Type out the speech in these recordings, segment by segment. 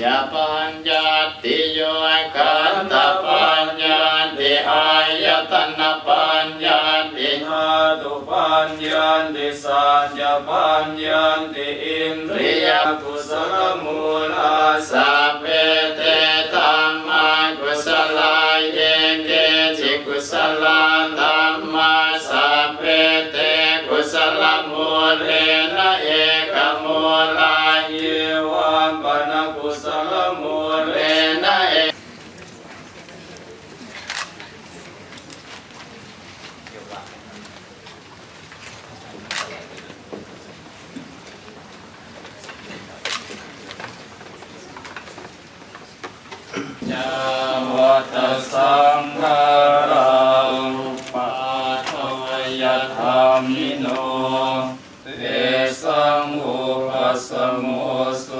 ชาปัญญาติโยคันตปัญญาติอายตนะปัญญาตินาตุปัญญาติสัจจปัญญาติอินทรียกุศลมูลาสะสัพเพเตธัมมากุศลาเยเกจิกุศลาธัมมาสัพเพเตกุศลมูเลนะเอกมูลา เยวะปนกุศลมูล เลนะเอ จาวัตสังฆารัง ปาทวย ยะธา มิโนเตสังอุปัสสโมสุ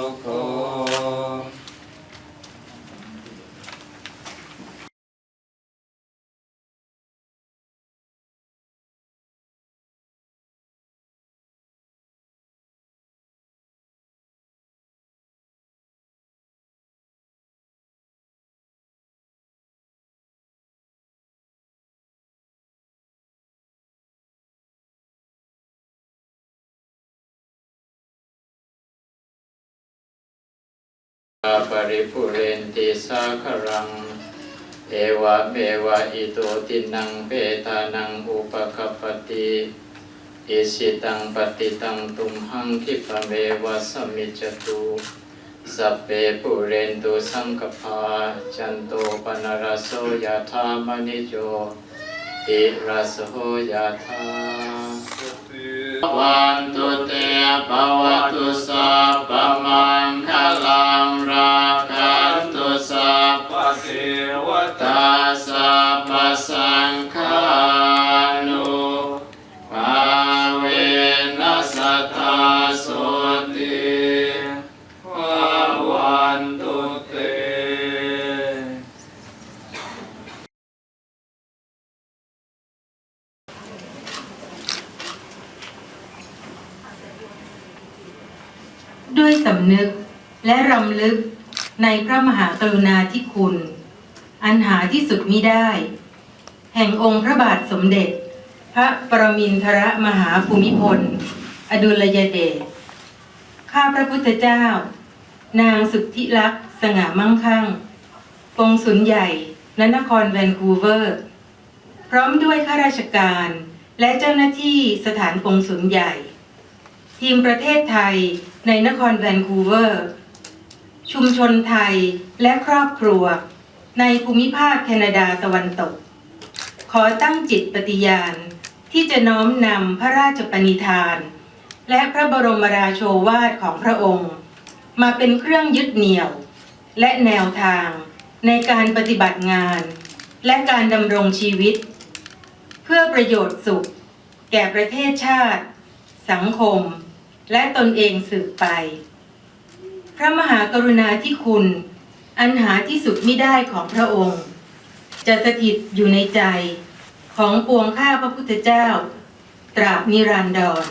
ปริปุเรนติสาครัง เอวะเมวะอิโตตินังเปตานังอุปกปปติอิสิตังปฏิตังตุมหังคิปะเมวะสมิจจตุสัพเพปุเรนตุสังกปาจันโตปนรสโสยธามณิโยติรสโสยธาวันตุเตภวตุสัพ ด้วยสำนึกและรำลึกในพระมหากรุณาธิคุณ อันหาที่สุดมิได้ แห่งองค์พระบาทสมเด็จ พระปรมินทรมหาภูมิพล อดุลยเดชข้าพระพุทธเจ้า นางสุทธิลักษ์สง่ามั่งคั่งกงสุลใหญ่ณนครแวนคูเวอร์ พร้อมด้วยข้าราชการและเจ้าหน้าที่สถานกงสุลใหญ่ ทีมประเทศไทยในนครแวนคูเวอร์ ชุมชนไทยและครอบครัว ในภูมิภาคแคนาดาตะวันตก ขอตั้งจิตปฏิญาณ ที่จะน้อมนำพระราชปณิธาน และพระบรมราโชวาทของพระองค์ มาเป็นเครื่องยึดเหนี่ยว และแนวทางในการปฏิบัติงาน และการดำรงชีวิต เพื่อประโยชน์สุข แก่ประเทศชาติ สังคม และตนเองสืบไป พระมหากรุณาธิคุณ อันหาที่สุดมิได้ของพระองค์ จะสถิตอยู่ในใจของปวงข้าพระพุทธเจ้า ตราบนิรันดร